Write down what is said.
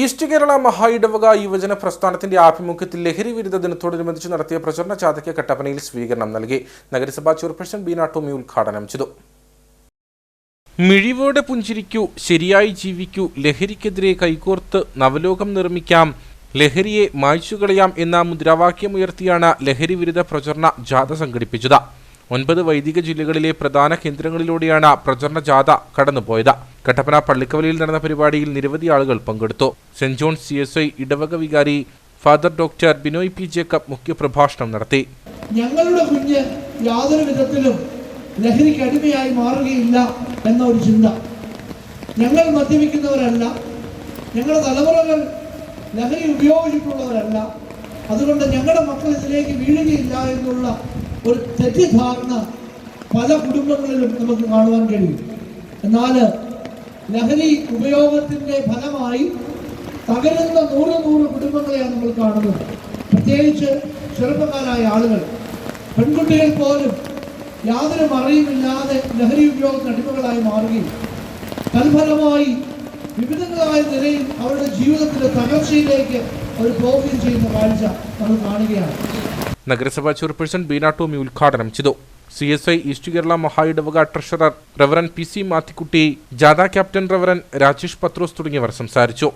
East Kerala മഹായിടവക യുവജന പ്രസ്ഥാനത്തിന്റെ ആഭിമുഖ്യത്തിൽ ലഹരി വിരുദ്ധ ദിനത്തോടനുബന്ധിച്ച് നടത്തിയ പ്രചരണ ജാഥയ്ക്ക് കട്ടപ്പനയിൽ സ്വീകരണം നൽകി. നഗരസഭാ ചെയർപേഴ്സൺ ബീന ടോമി ഉദ്ഘാടനം ചെയ്തു. മിഴിവോടെ പുഞ്ചിരിക്കൂ ശരിയായി ജീവിക്കൂ ലഹരിക്കെതിരെ കൈകോർത്ത് നവലോകം നിർമ്മിക്കാം ലഹരിയെ മായ്ച്ചുകളയാം എന്ന മുദ്രാവാക്യമുയർത്തിയാണ് ലഹരി വിരുദ്ധ പ്രചരണ ജാഥ സംഘടിപ്പിച്ചത്. ഒൻപത് വൈദിക ജില്ലകളിലെ പ്രധാന കേന്ദ്രങ്ങളിലൂടെയാണ് പ്രചരണ ജാഥ കടന്നുപോയത്. കട്ടപ്പന പള്ളിക്കവലിയിൽ നടന്ന പരിപാടിയിൽ നിരവധി ആളുകൾ പങ്കെടുത്തു. Saint John C S I ഇടവക വികാരി father doctor Binoy P Jacob മുഖ്യപ്രഭാഷണം നടത്തി. ഞങ്ങളുടെ കുഞ്ഞ് യാതൊരു വിധത്തിലും ലഹരിക്ക് അടിമയായി മാറുകയില്ല എന്ന ഒരു ചിന്ത. ഞങ്ങൾ മദ്യപിക്കുന്നവരല്ല. ഞങ്ങളുടെ തലമുറകൾ ലഹരി ഉപയോഗിച്ചിട്ടുള്ളവരല്ല. അതുകൊണ്ട് ഞങ്ങളുടെ മക്കൾ ഇതിലേക്ക് വീഴുകയില്ല എന്നുള്ള ഒരു തെറ്റിദ്ധാരണ പല കുടുംബങ്ങളിലും നമുക്ക് കാണുവാൻ കഴിയും. എന്നാൽ ലഹരി ഉപയോഗത്തിന്റെ ഫലമായി തകരുന്ന നൂറ് നൂറ് കുടുംബങ്ങളെയാണ് നമ്മൾ കാണുന്നത്. പ്രത്യേകിച്ച് ചെറുപ്പക്കാരായ ആളുകൾ. പെൺകുട്ടികൾ പോലും യാതൊരു മറിയുമില്ലാതെ ലഹരി ഉപയോഗത്തിന് അടിമകളായി മാറുകയും തൽഫലമായി വിവിധങ്ങളായ നിലയിൽ അവരുടെ ജീവിതത്തിന്റെ തകർച്ചയിലേക്ക് അവർ പോവുകയും ചെയ്യുന്ന കാഴ്ച നമ്മൾ കാണുകയാണ്. നഗരസഭാ ചെയർപേഴ്സൺ ബീന ടോമി ഉദ്ഘാടനം ചെയ്തു. C S I East Kerala മഹായിടവക treasurer reverend P C Mathikutty ജാഥ ക്യാപ്റ്റൻ റവറൻ രാജേഷ് പത്രോസ് തുടങ്ങിയവർ സംസാരിച്ചു.